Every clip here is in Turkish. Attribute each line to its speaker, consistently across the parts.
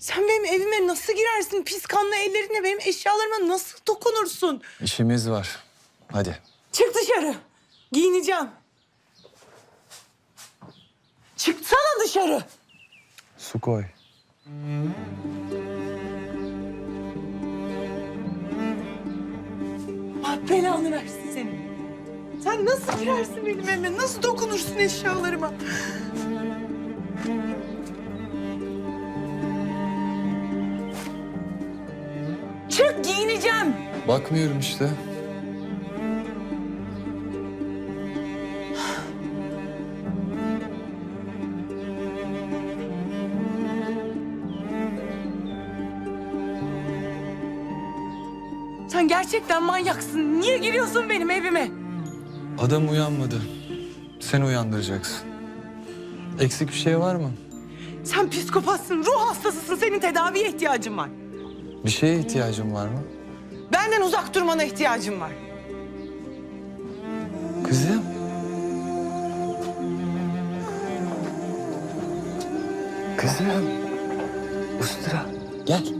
Speaker 1: Sen benim evime nasıl girersin? Pis kanlı ellerinle benim eşyalarıma nasıl dokunursun?
Speaker 2: İşimiz var. Hadi.
Speaker 1: Çık dışarı. Giyineceğim. Çıksana dışarı.
Speaker 2: Su koy.
Speaker 1: Allah belanı versin senin. Sen nasıl girersin benim evime? Nasıl dokunursun eşyalarıma?
Speaker 2: Bakmıyorum işte.
Speaker 1: Sen gerçekten manyaksın. Niye giriyorsun benim evime?
Speaker 2: Adam uyanmadı. Sen uyandıracaksın. Eksik bir şey var mı?
Speaker 1: Sen psikopatsın, ruh hastasısın. Senin tedaviye ihtiyacın var.
Speaker 2: Bir şeye ihtiyacın var mı?
Speaker 1: Benden uzak durmana ihtiyacım var.
Speaker 2: Kızım. Kızım. Ustura. Gel.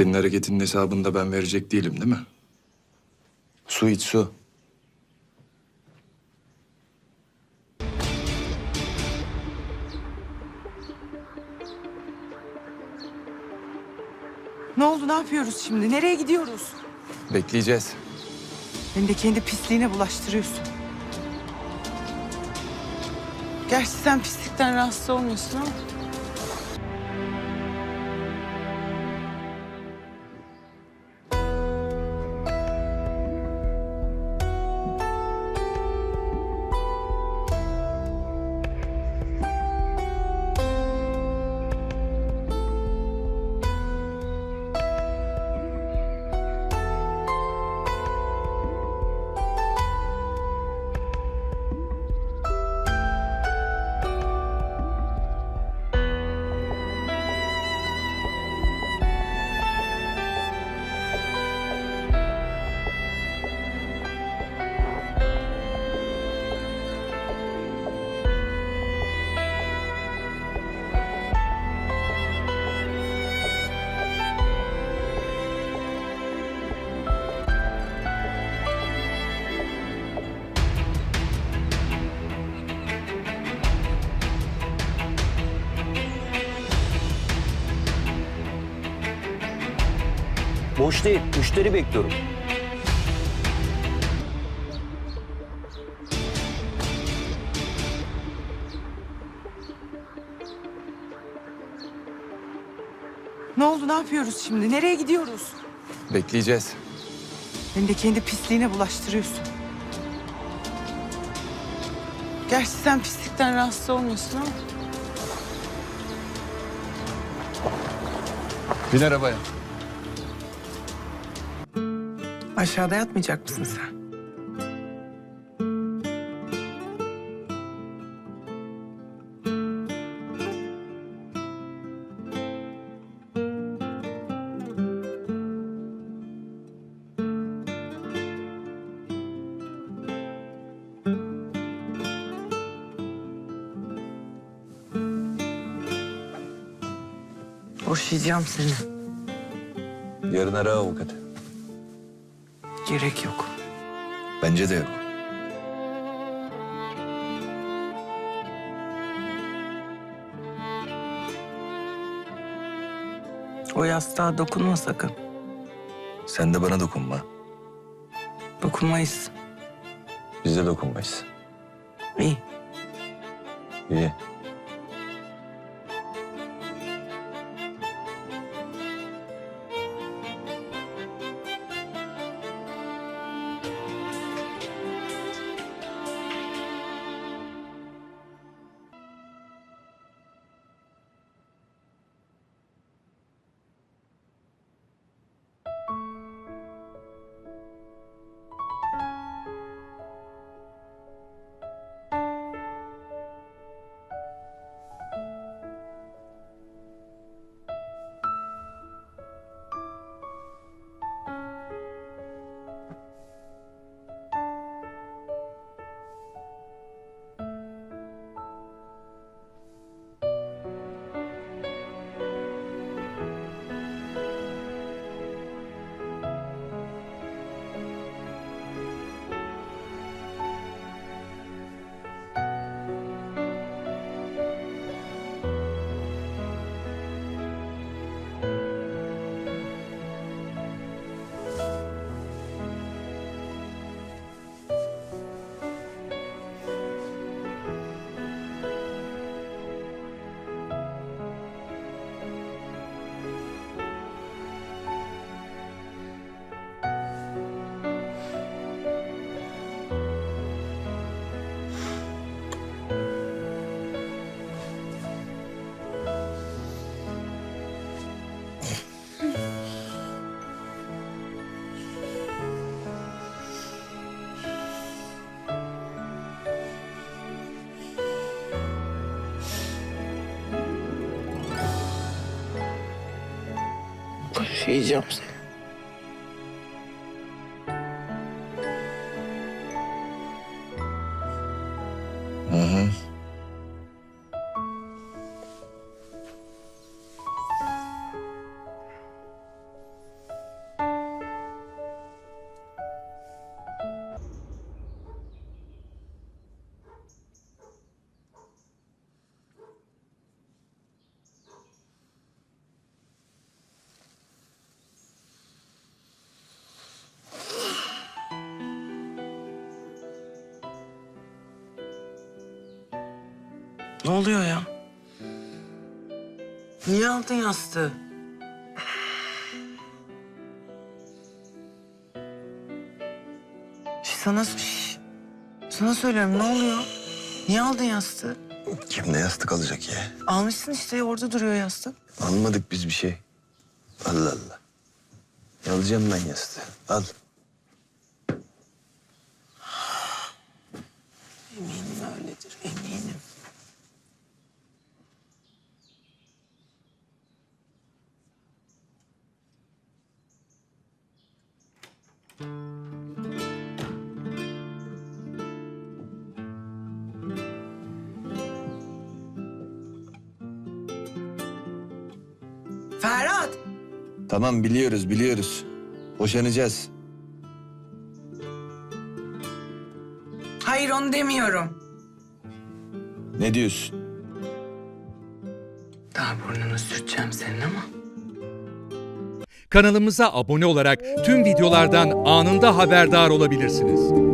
Speaker 2: Senin hareketinin hesabını da ben verecek değilim değil mi? Su iç su.
Speaker 1: Ne oldu, ne yapıyoruz şimdi? Nereye gidiyoruz?
Speaker 2: Bekleyeceğiz.
Speaker 1: Beni de kendi pisliğine bulaştırıyorsun. Gerçi sen pislikten rahatsız olmuyorsun ama.
Speaker 3: Boş değil. Müşteri bekliyorum.
Speaker 1: Ne oldu ne yapıyoruz şimdi? Nereye gidiyoruz?
Speaker 2: Bekleyeceğiz.
Speaker 1: Beni de kendi pisliğine bulaştırıyorsun. Gerçi sen pislikten rahatsız olmuyorsun ama.
Speaker 2: Bin arabaya.
Speaker 1: Aşağıda yatmayacak mısın sen? Boşayacağım seni.
Speaker 4: Yarın ara avukatı.
Speaker 1: Gerek yok.
Speaker 4: Bence de yok.
Speaker 1: O yastığa dokunma sakın.
Speaker 4: Sen de bana dokunma.
Speaker 1: Dokunmayız.
Speaker 4: Biz de dokunmayız.
Speaker 1: İyi.
Speaker 4: İyi.
Speaker 1: Boşayacağım seni. Ne oluyor ya? Niye aldın yastığı? Şş, Sana, şş, sana söylüyorum ne oluyor? Niye aldın yastığı?
Speaker 4: Kim ne yastık alacak ya?
Speaker 1: Almışsın işte orada duruyor yastık.
Speaker 4: Almadık biz bir şey. Allah Allah. Alacağım ben yastığı. Al.
Speaker 1: Eminim öyledir eminim. Ferhat!
Speaker 4: Tamam biliyoruz biliyoruz. Boşanacağız.
Speaker 1: Hayır onu demiyorum.
Speaker 4: Ne diyorsun?
Speaker 1: Daha burnunu sürteceğim senin ama.
Speaker 3: Kanalımıza abone olarak tüm videolardan anında haberdar olabilirsiniz.